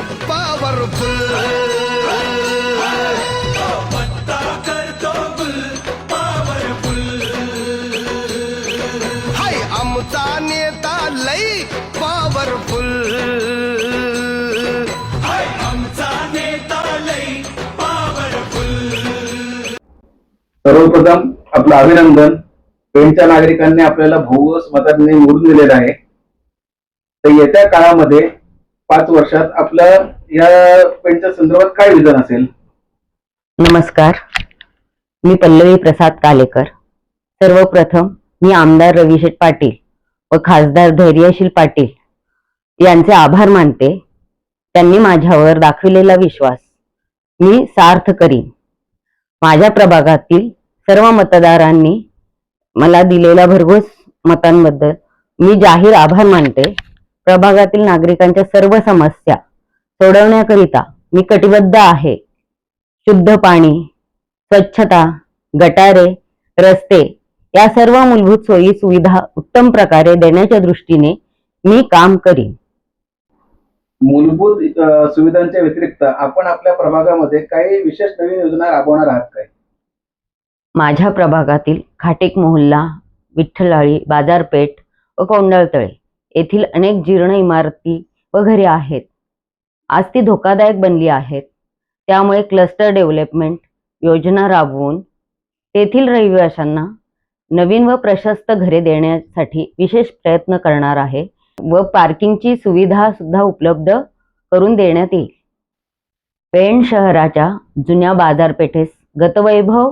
गुल powerful हाय आमचा नेता लई पॉवरफुल सर्वप्रथम आपलं अभिनंदन. पेणच्या नागरिकांनी आपल्याला भोगस मतांनी निवडून दिलेलं आहे. तर येत्या काळामध्ये पाच वर्षात आपलं या पेणच्या संदर्भात काय विधान असेल? नमस्कार. मी पल्लवी प्रसाद कालेकर. सर्वप्रथम मी आमदार रविशेठ पाटील व खासदार धैर्यशील पाटील यांचे आभार मानते. त्यांनी माझ्यावर दाखविलेला विश्वास मी सार्थ करीन. माझ्या प्रभागातील सर्व मतदारांनी मला दिलेल्या भरघोस मतांबद्दल मी जाहीर आभार मानते. प्रभागातील नागरिकांच्या सर्व समस्या सोडवण्याकरिता मी कटिबद्ध आहे. शुद्ध पाणी स्वच्छता गटारे रस्ते या सर्व मूलभूत सोयी सुविधा उत्तम प्रकारे देण्याच्या दृष्टीने मी काम करीन. मूलभूत सुविधांच्या व्यतिरिक्त आपण आपल्या प्रभागामध्ये काही विशेष नवीन योजना राबवणार आहात काय? माझ्या प्रभागातील खाटेक मोहल्ला विठ्ठलाळी बाजारपेठ व कोंडाळतळे. येथील अनेक जीर्ण इमारती व घरे आहेत. आज ती धोकादायक बनली आहेत. त्यामुळे क्लस्टर डेव्हलपमेंट योजना राबवून तेथील रहिवाशांना नवीन व प्रशस्त घरे देण्यासाठी विशेष प्रयत्न करणार आहे व पार्किंगची सुविधा सुद्धा उपलब्ध करून देण्यात येईल. पेण शहराच्या जुन्या बाजारपेठेस गतवैभव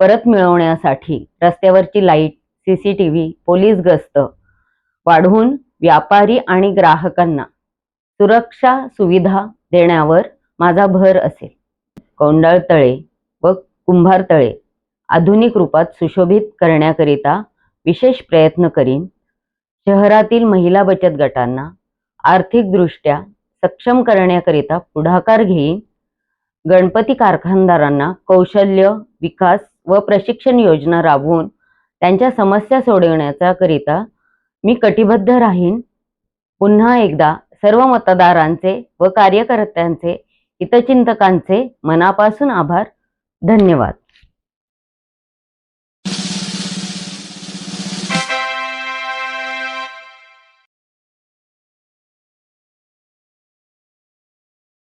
परत मिळवण्यासाठी रस्त्यावरची लाइट सी सीसीटीव्ही पोलीस गस्त वाढवून व्यापारी आणि ग्राहकांना सुरक्षा सुविधा देण्यावर माझा भर असेल. कौंडाळ तळे व कुंभार तळे आधुनिक रूपात सुशोभित करण्याकरिता विशेष प्रयत्न करीन. शहरातील महिला बचत गटांना आर्थिकदृष्ट्या सक्षम करण्याकरिता पुढाकार घेईन. गणपती कारखानदारांना कौशल्य विकास व प्रशिक्षण योजना राबवून त्यांच्या समस्या सोडवण्याचा करिता मी कटिबद्ध राहीन. पुन्हा एकदा सर्व मतदारांचे व कार्यकर्त्यांचे हितचिंतकांचे मनापासून आभार. धन्यवाद.